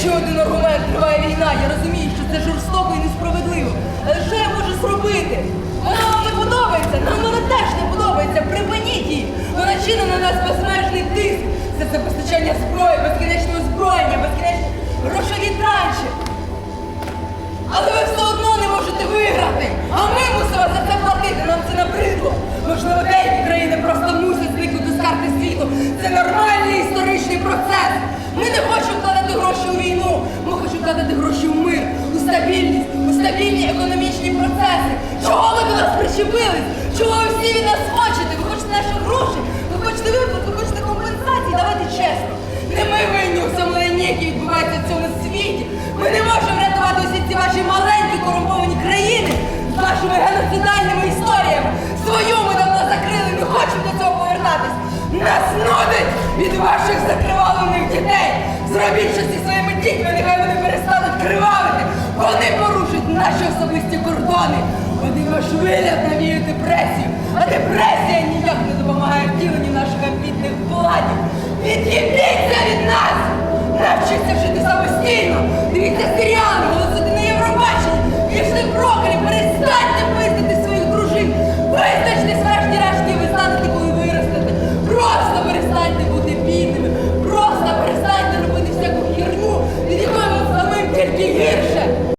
ще один аргумент триває війна. Я розумію, що це жорстоко і несправедливо. Але що я можу зробити? Вона вам не подобається, нам вона теж не подобається. Припиніть її. Вона чинить на нас безмежний тиск. Це це постачання зброї, безкінечне озброєння, безкінечні грошові транші. Але ви все одно не можете виграти. А ми мусимо за це платити. Нам це набридло. Можливо, деякі країни просто мусять зникнути з карти світу. Це нормальний історичний процес. Ми не хочемо стабільність, у стабільні економічні процеси. Чого ви до нас причепились? Чого ви всі від нас хочете? Ви хочете наші гроші? Ви хочете виплат, ви хочете компенсації? Давайте чесно. Не ми винні у всьому лайні, відбувається в цьому світі. Ми не можемо рятувати усі ці ваші маленькі корумповані країни з вашими геноцидальними історіями. Свою ми давно закрили, не хочемо до цього повертатись. Нас нудить від ваших закривавлених дітей. Зробіть щось зі своїми дітьми, нехай вони перестануть кривавити особисті кордони. Вони швилять на вію депресію. А депресія ніяк не допомагає втіленню наших амбітних планів. Від'їбіться від нас! Навчіться жити самостійно! Дивіться